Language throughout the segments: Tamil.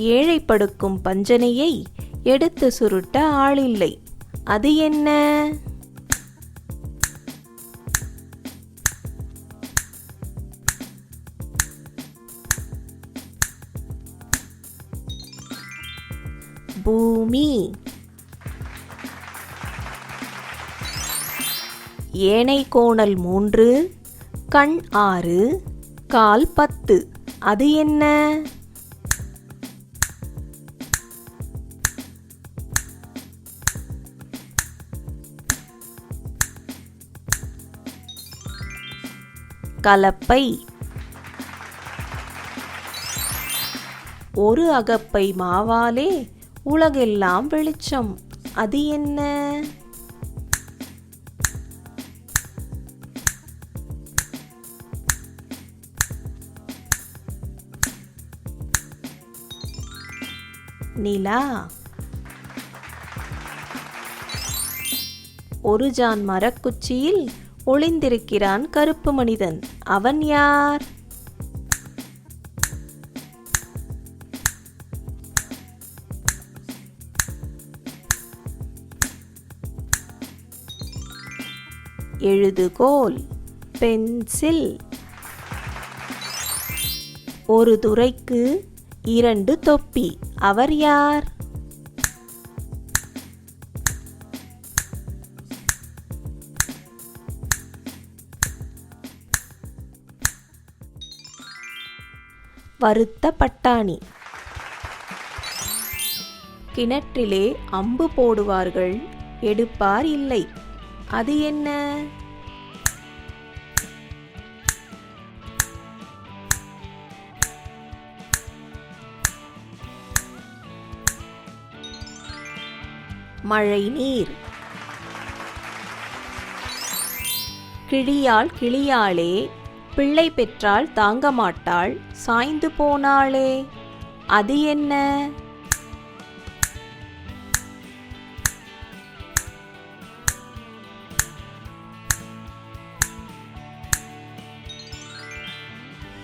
ஏழை படுக்கும் பஞ்சனையை எடுத்து சுருட்ட ஆளில்லை. அது என்ன? பூமி. ஏனை கோணல் மூன்று கண் ஆறு கால் பத்து. அது என்ன? கலப்பை. ஒரு அகப்பை மாவாலே உலகெல்லாம் வெளிச்சம். அது என்ன? நிலா. ஒரு ஜான் மரக்குச்சியில் ஒளிந்திருக்கிறான் கருப்பு மனிதன். அவன் யார்? எழுதுகோல். பென்சில். ஒரு துறைக்கு இரண்டு தொப்பி. அவர் யார்? வறுத்த பட்டாணி. கிணற்றிலே அம்பு போடுவார்கள் எடுப்பார் இல்லை. அது என்ன? மழை நீர். கிளியால் கிளியாலே பிள்ளை பெற்றால் தாங்க மாட்டாள் சாய்ந்து போனாளே. அது என்ன?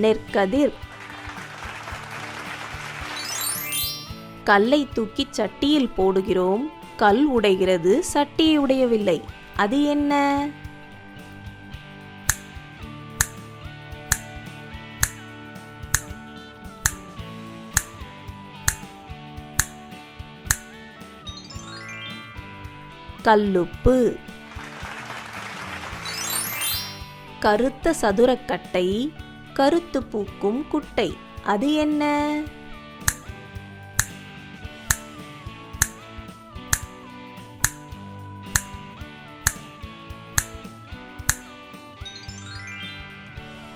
நெற்கதிர். கல்லை தூக்கிச் சட்டியில் போடுகிறோம் கல் உடைகிறது சட்டி உடையவில்லை. அது என்ன? கல்லுப்பு. கருத்த சதுரக்கட்டை கருத்து பூக்கும் குட்டை. அது என்ன?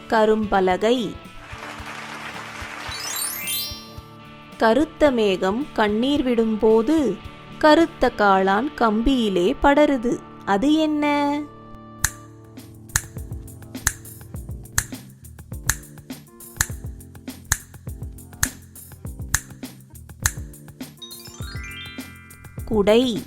கரும்பலகை. கருத்த மேகம் கண்ணீர் விடும்போது கருத்த காளான் கம்பியிலே படருது. அது என்ன? குடை.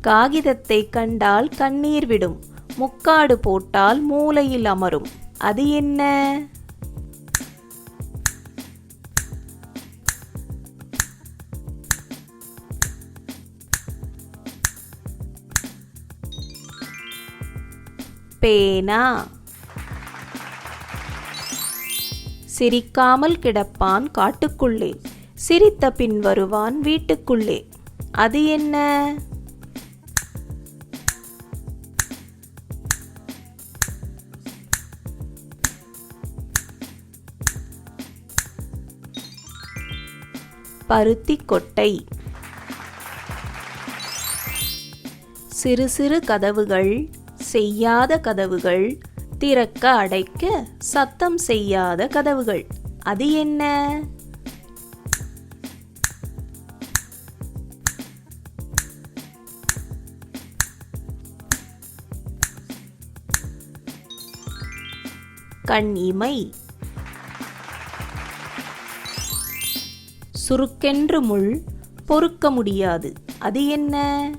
காகிதத்தை கண்டால் கண்ணீர் விடும். முக்காடு போட்டால் மூலையில் அமரும். அது என்ன? பேனா சிரிக்காமல் கிடப்பான் காட்டுக்குள்ளே. சிரித்த பின் வருவான் வீட்டுக்குள்ளே. அது என்ன? பருத்தி கொட்டை. சிறு சிறு கதவுகள் செய்யாத கதவுகள் திறக்க அடைக்க சத்தம் செய்யாத கதவுகள். அது என்ன? கண் இமை. சுருக்கென்று முள் பொறுக்க முடியாது. அது என்ன?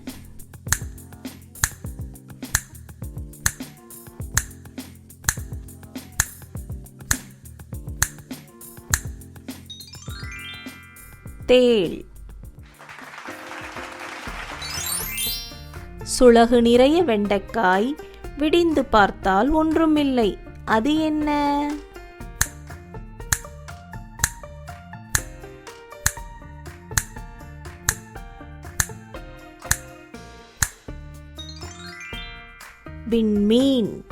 தேள். சுளகு நிறைய வெண்டைக்காய் விடிந்து பார்த்தால் ஒன்றுமில்லை. அது என்ன? விண்மீன்.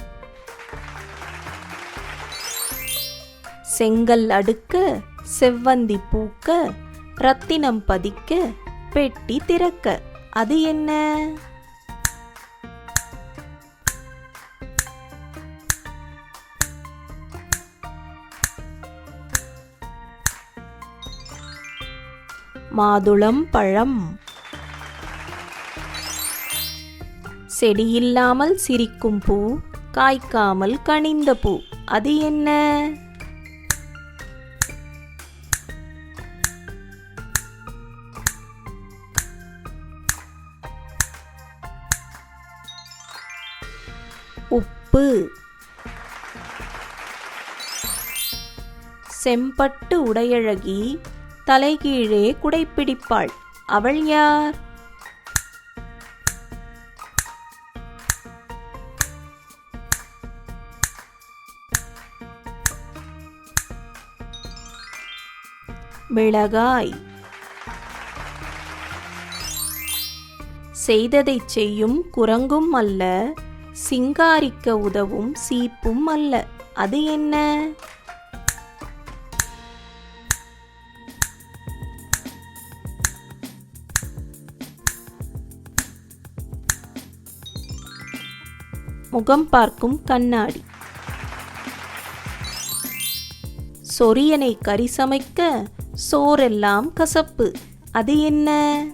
செங்கல் அடுக்க செவ்வந்தி பூக்க ரத்தினம் பதிக்க பெட்டி திறக்க. அது என்ன? மாதுளம் பழம். செடியில்லாமல் சிரிக்கும் பூ காய்க்காமல் கனிந்த பூ. அது என்ன? உப்பு செம்பட்டு உடையழகி தலைகீழே குடைப்பிடிப்பாள். அவள் யார்? மிளகாய். செய்ததைச் செய்யும் குரங்கும் அல்ல. சிங்காரிக்க உதவும் சீப்பும் அல்ல. அது என்ன? முகம் பார்க்கும் கண்ணாடி. சொரியனை கறி சமைக்க சோறெல்லாம் கசப்பு. அது என்ன?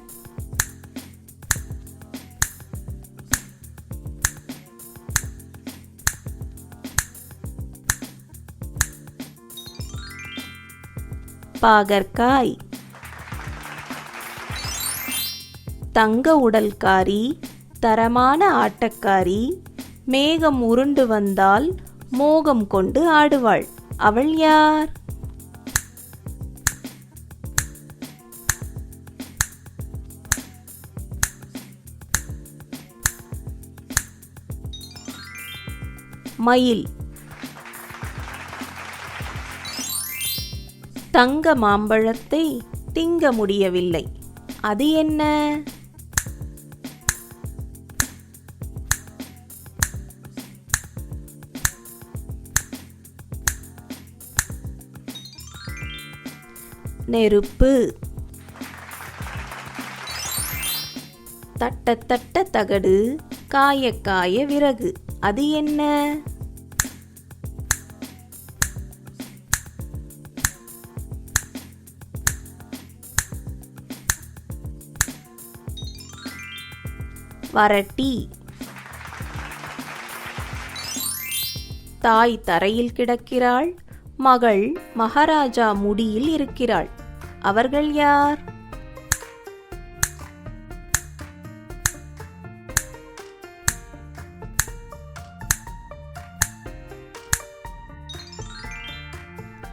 பாகற்காய். தங்க உடல்காரி தரமான ஆட்டக்காரி மேகம் உருண்டு வந்தால் மோகம் கொண்டு ஆடுவாள். அவள் யார்? மயில். தங்க மாம்பழத்தை திங்க முடியவில்லை. அது என்ன? நெருப்பு. தட்ட தட்ட தகடு காய காய விறகு. அது என்ன? வரட்டி தாய் தரையில் கிடக்கிறாள். மகள் மகாராஜா முடியில் இருக்கிறாள். அவர்கள் யார்?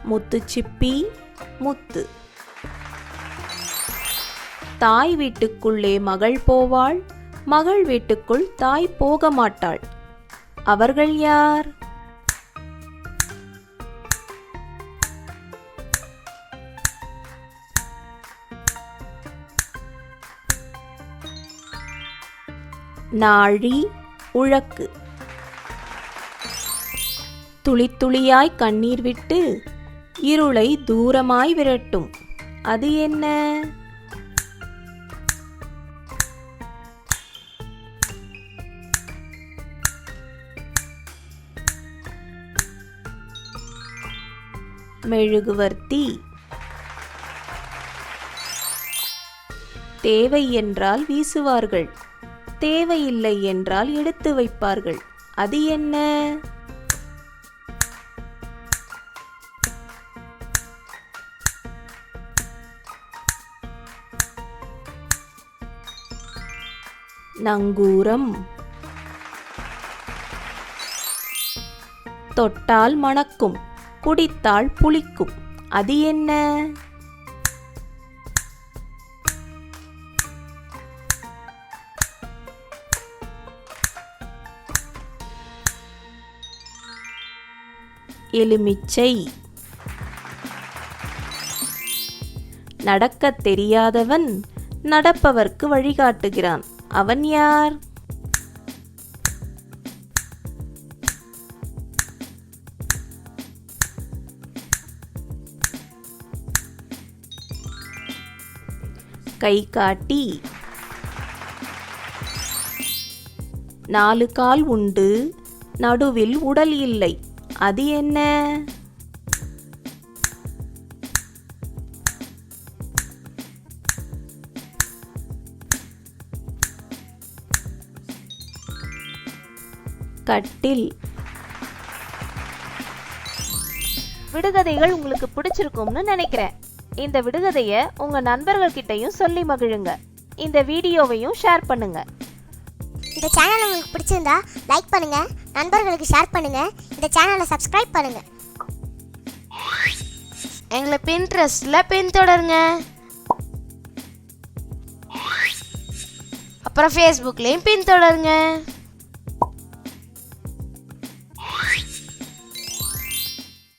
முத்து சிப்பி முத்து. தாய் வீட்டுக்குள்ளே மகள் போவாள். மகள் வீட்டுக்குள் தாய் போக மாட்டாள் அவர்கள் யார்? நாழி உழக்கு. துளி துளியாய் கண்ணீர் விட்டு இருளை தூரமாய் விரட்டும். அது என்ன? மெழுகுவர்த்தி. தேவை என்றால் வீசுவார்கள். தேவையில்லை என்றால் எடுத்து வைப்பார்கள். அது என்ன? நங்கூரம். தொட்டால் மணக்கும். குடித்தால் புளிக்கும். அது என்ன? எலுமிச்சை. நடக்கத் தெரியாதவன் நடப்பவர்க்கு வழிகாட்டுகிறான். அவன் யார்? கை காட்டி நாலு கால் உண்டு நடுவில் உடல் இல்லை. அது என்ன? கட்டில். விடுகதைகள் உங்களுக்கு பிடிச்சிருக்கும்னு நினைக்கிறேன். இந்த விடுகதையை உங்க நண்பர்கள்கிட்டயும் சொல்லி மகிழுங்க. இந்த வீடியோவையும் ஷேர் பண்ணுங்க. இந்த சேனல் உங்களுக்கு பிடிச்சிருந்தா லைக் பண்ணுங்க நண்பர்களுக்கு ஷேர் பண்ணுங்க இந்த சேனலை சப்ஸ்கிரைப் பண்ணுங்க. எங்களை பின்ட்ரெஸ்டில் பின்தொடருங்க. அப்புறம் ஃபேஸ்புக்லேயும் பின்தொடருங்க.